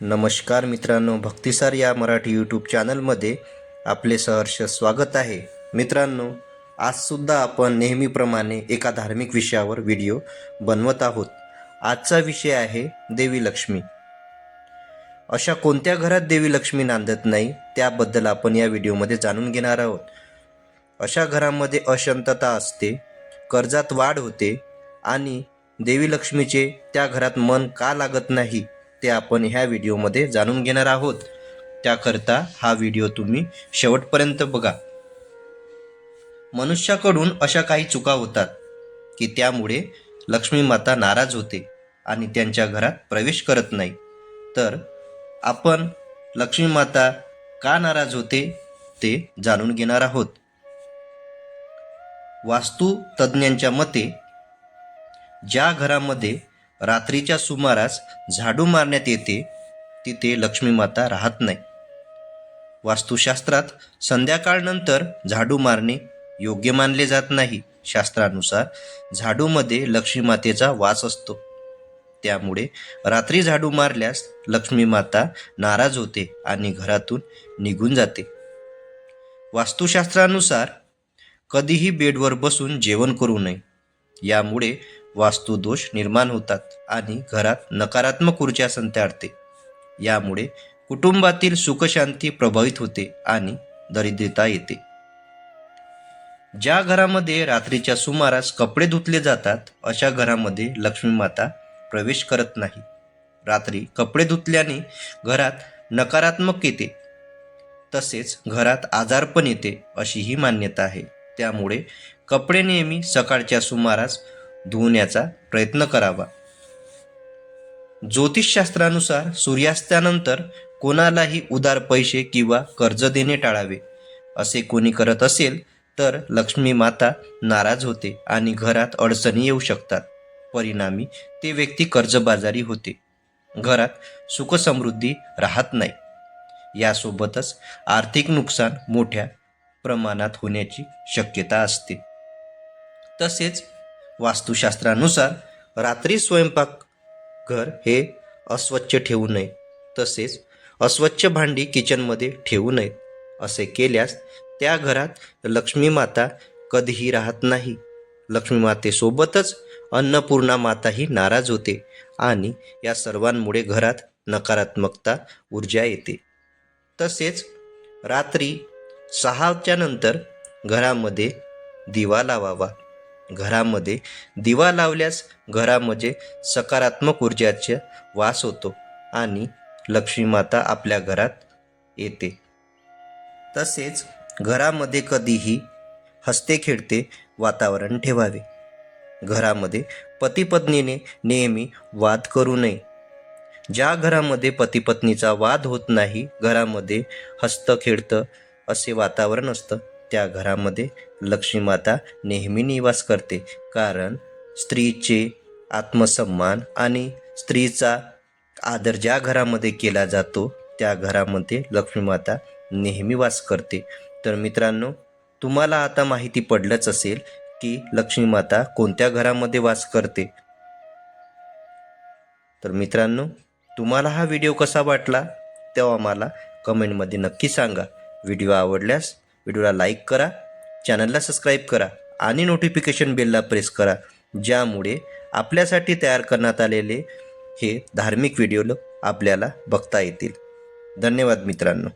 नमस्कार मित्रांनो भक्तिसार या मराठी यूट्यूब चॅनलमध्ये आपले सहर्ष स्वागत आहे. मित्रांनो आजसुद्धा आपण नेहमीप्रमाणे एका धार्मिक विषयावर व्हिडिओ बनवत आहोत. आजचा विषय आहे देवी लक्ष्मी. अशा कोणत्या घरात देवी लक्ष्मी नांदत नाही त्याबद्दल आपण या व्हिडिओमध्ये जाणून घेणार आहोत. अशा घरामध्ये अशांतता असते कर्जात वाढ होते आणि देवी लक्ष्मीचे त्या घरात मन का लागत नाही ते आपण ह्या व्हिडिओमध्ये जाणून घेणार आहोत. त्याकरता हा व्हिडिओ तुम्ही शेवटपर्यंत बघा. मनुष्याकडून अशा काही चुका होतात की त्यामुळे लक्ष्मी माता नाराज होते आणि त्यांच्या घरात प्रवेश करत नाही. तर आपण लक्ष्मी माता का नाराज होते ते जाणून घेणार आहोत. वास्तू तज्ज्ञांच्या मते ज्या घरामध्ये रात्रीच्या सुमारास झाडू मारण्यात येते तिथे लक्ष्मीमाता राहत नाही. वास्तुशास्त्रात संध्याकाळनंतर झाडू मारणे योग्य मानले जात नाही. शास्त्रानुसार झाडूमध्ये लक्ष्मीमातेचा वास असतो. त्यामुळे रात्री झाडू मारल्यास लक्ष्मीमाता नाराज होते आणि घरातून निघून जाते. वास्तुशास्त्रानुसार कधीही बेडवर बसून जेवण करू नये. यामुळे वास्तुदोष निर्माण होतात आणि घरात नकारात्मक ऊर्जा संताडते. यामुळे कुटुंबातील सुखशांती प्रभावित होते आणि दरिद्रता येते. ज्या घरामध्ये रात्रीच्या सुमारास कपडे धुतले जातात अशा घरामध्ये लक्ष्मी माता प्रवेश करत नाही. रात्री कपडे धुतल्याने घरात नकारात्मक येते. तसेच घरात आजारपण येते अशी ही मान्यता आहे. त्यामुळे कपडे नेहमी सकाळच्या सुमारास धुवण्याचा प्रयत्न करावा. ज्योतिषशास्त्रानुसार सूर्यास्तानंतर कोणालाही उदार पैसे किंवा कर्ज देणे टाळावे. असे कोणी करत असेल तर लक्ष्मी माता नाराज होते आणि घरात अडचणी येऊ शकतात. परिणामी ते व्यक्ती कर्जबाजारी होते. घरात सुखसमृद्धी राहत नाही. यासोबतच आर्थिक नुकसान मोठ्या प्रमाणात होण्याची शक्यता असते. तसेच वास्तुशास्त्रानुसार रात्री स्वयंपाक घर हे अस्वच्छ ठेवू नये तसेच अस्वच्छ भांडी किचनमध्ये ठेवू नये असे केल्यास त्या घरात लक्ष्मी माता कधीही राहत नाही. लक्ष्मी मातेसोबतच अन्नपूर्णा माताही नाराज होते आणि या सर्वांमुळे घरात नकारात्मकता ऊर्जा येते. तसेच रात्री सहाच्या नंतर घरामध्ये दिवा लावावा. घरामध्ये दिवा लावल्यास घरामध्ये सकारात्मक ऊर्जाचा वास होतो आणि लक्ष्मीमाता आपल्या घरात येते. तसेच घरामध्ये कधीही हसते खेळते वातावरण ठेवावे. घरामध्ये पतीपत्नीने नेहमी वाद करू नये. ज्या घरामध्ये पतीपत्नीचा वाद होत नाही घरामध्ये हस्त खेळतं असे वातावरण असतं. त्या घरामध्ये लक्ष्मीमाता नेहमी निवास करते. कारण स्त्रीचे आत्मसन्मान आणि स्त्रीचा आदर ज्या घरामध्ये केला जातो त्या घरामध्ये लक्ष्मीमाता नेहमी वास करते. तर मित्रांनो तुम्हाला आता माहिती पडलंच असेल की लक्ष्मीमाता कोणत्या घरामध्ये वास करते. तर मित्रांनो तुम्हाला हा व्हिडिओ कसा वाटला तेव्हा मला कमेंटमध्ये नक्की सांगा. व्हिडिओ आवडल्यास व्हिडिओला लाईक करा चॅनलला सबस्क्राईब करा आणि नोटिफिकेशन बेलला प्रेस करा ज्यामुळे आपल्यासाठी तयार करण्यात आलेले हे धार्मिक व्हिडिओ आपल्याला बघता येतील. धन्यवाद मित्रांनो.